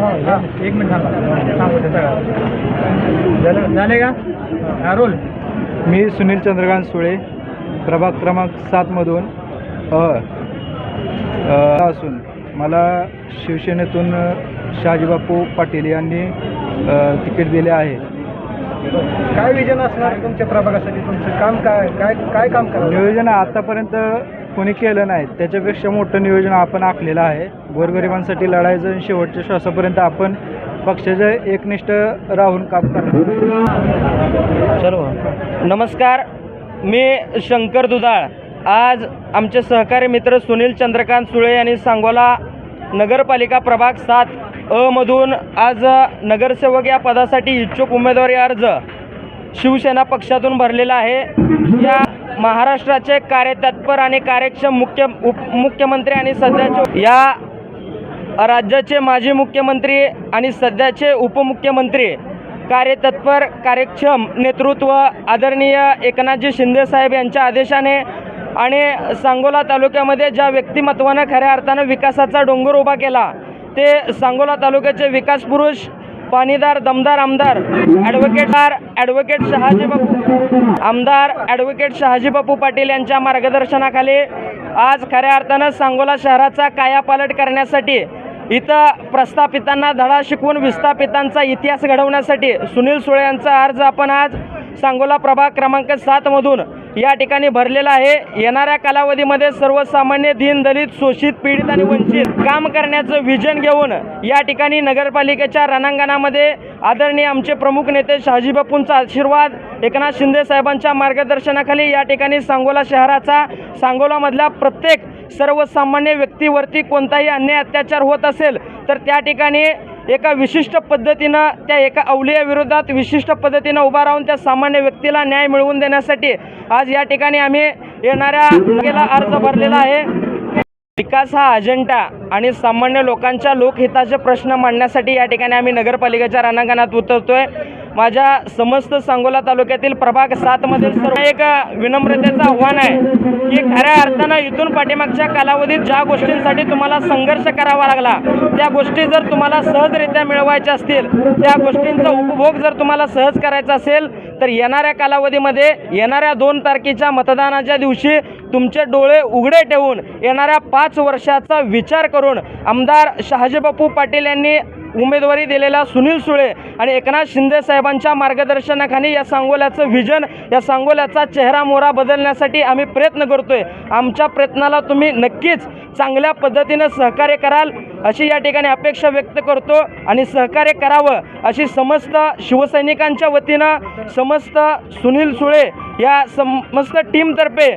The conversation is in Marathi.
एक मिनिट थांबा. सगळं. झालं झाले का? हा रोल. मी सुनील चंद्रकांत सुळे प्रभाग क्रमांक सातमधून अ अ, असून मला शिवसेनेतून शहाजीबापू पाटील यांनी अ, तिकीट दिले आहे. काय विजन असणार तुमच्या प्रभागासाठी? तुमचं काम काय काय काय काम करा नियोजन आतापर्यंत कोणी केलं नाही त्याच्यापेक्षा मोठं नियोजन आपण आखलेलं आहे. गोरगरिबांसाठी लढायचं आणि शेवटच्या श्वासापर्यंत आपण पक्षाचे एकनिष्ठ राहून काम करणार. सर्व नमस्कार मी शंकर दुधाळ. आज आमचे सहकारी मित्र सुनील चंद्रकांत सुळे यांनी सांगोला नगरपालिका प्रभाग सात अ मधून आज नगरसेवक या पदासाठी इच्छुक उमेदवारी अर्ज शिवसेना पक्षातून भरलेला आहे. या महाराष्ट्राचे कार्यतत्पर आणि कार्यक्षम मुख्य उपमुख्यमंत्री आणि सध्याचे या राज्याचे माजी मुख्यमंत्री आणि सध्याचे उपमुख्यमंत्री कार्यतत्पर कार्यक्षम नेतृत्व आदरणीय एकनाथजी शिंदेसाहेब यांच्या आदेशाने आणि सांगोला तालुक्यामध्ये ज्या व्यक्तिमत्वानं खऱ्या अर्थानं विकासाचा डोंगर उभा केला ते सांगोला तालुक्याचे विकास पुरुष पाणीदार दमदार आमदार ॲडव्होकेटदार ॲडव्होकेट शहाजी बापू. आमदार ॲडव्होकेट शहाजी बापू पाटील यांच्या मार्गदर्शनाखाली आज खऱ्या अर्थानं सांगोला शहराचा कायापालट करण्यासाठी इथं प्रस्थापितांना धडा शिकवून विस्थापितांचा इतिहास घडवण्यासाठी सुनील सुळे यांचा अर्ज आपण आज सांगोला प्रभाग क्रमांक सातमधून या ठिकाणी भरलेला आहे. येणाऱ्या कालावधीमध्ये सर्वसामान्य दीन दलित शोषित पीडित आणि वंचित काम करण्याचं विजन घेऊन या ठिकाणी नगरपालिकेच्या रणांगणामध्ये आदरणीय आमचे प्रमुख नेते शहाजी बापूंचा आशीर्वाद एकनाथ शिंदे साहेबांच्या मार्गदर्शनाखाली या ठिकाणी सांगोला शहराचा सांगोलामधल्या प्रत्येक सर्वसामान्य व्यक्तीवरती कोणताही अन्याय अत्याचार होत असेल तर त्या ठिकाणी एका विशिष्ट पद्धतीनं त्या एका अवलियाविरोधात विशिष्ट पद्धतीनं उभा राहून त्या सामान्य व्यक्तीला न्याय मिळवून देण्यासाठी आज या ठिकाणी आम्ही येणाऱ्या अर्ज भरलेला आहे. विकास हा अजेंडा आणि सामान्य लोकांच्या लोकहिताचे प्रश्न मांडण्यासाठी या ठिकाणी आम्ही नगरपालिकेच्या रणांगणात उतरतोय. माझ्या समस्त सांगोला तालुक्यातील प्रभाग सातमधील सर्व एक विनम्रतेचं आव्हान आहे की खऱ्या अर्थानं इथून पाठीमागच्या कालावधीत ज्या गोष्टींसाठी तुम्हाला संघर्ष करावा लागला त्या गोष्टी जर तुम्हाला सहजरित्या मिळवायच्या असतील त्या गोष्टींचा उपभोग जर तुम्हाला सहज करायचा असेल तर येणाऱ्या कालावधीमध्ये येणाऱ्या दोन तारखेच्या मतदानाच्या दिवशी तुमचे डोळे उघडे ठेवून येणाऱ्या पाच वर्षाचा विचार करून आमदार शहाजीबापू पाटील यांनी उमेदवारी दिलेल्या सुनील सुळे आणि एकनाथ शिंदे साहेबांच्या मार्गदर्शनाखाली या सांगोल्याचं व्हिजन या सांगोल्याचा चेहरा मोहरा बदलण्यासाठी आम्ही प्रयत्न करतो आहे आमच्या प्रयत्नाला तुम्ही नक्कीच चांगल्या पद्धतीनं सहकार्य कराल अशी या ठिकाणी अपेक्षा व्यक्त करतो आणि सहकार्य करावं अशी समस्त शिवसैनिकांच्या वतीनं समस्त सुनील सुळे या समस्त टीमतर्फे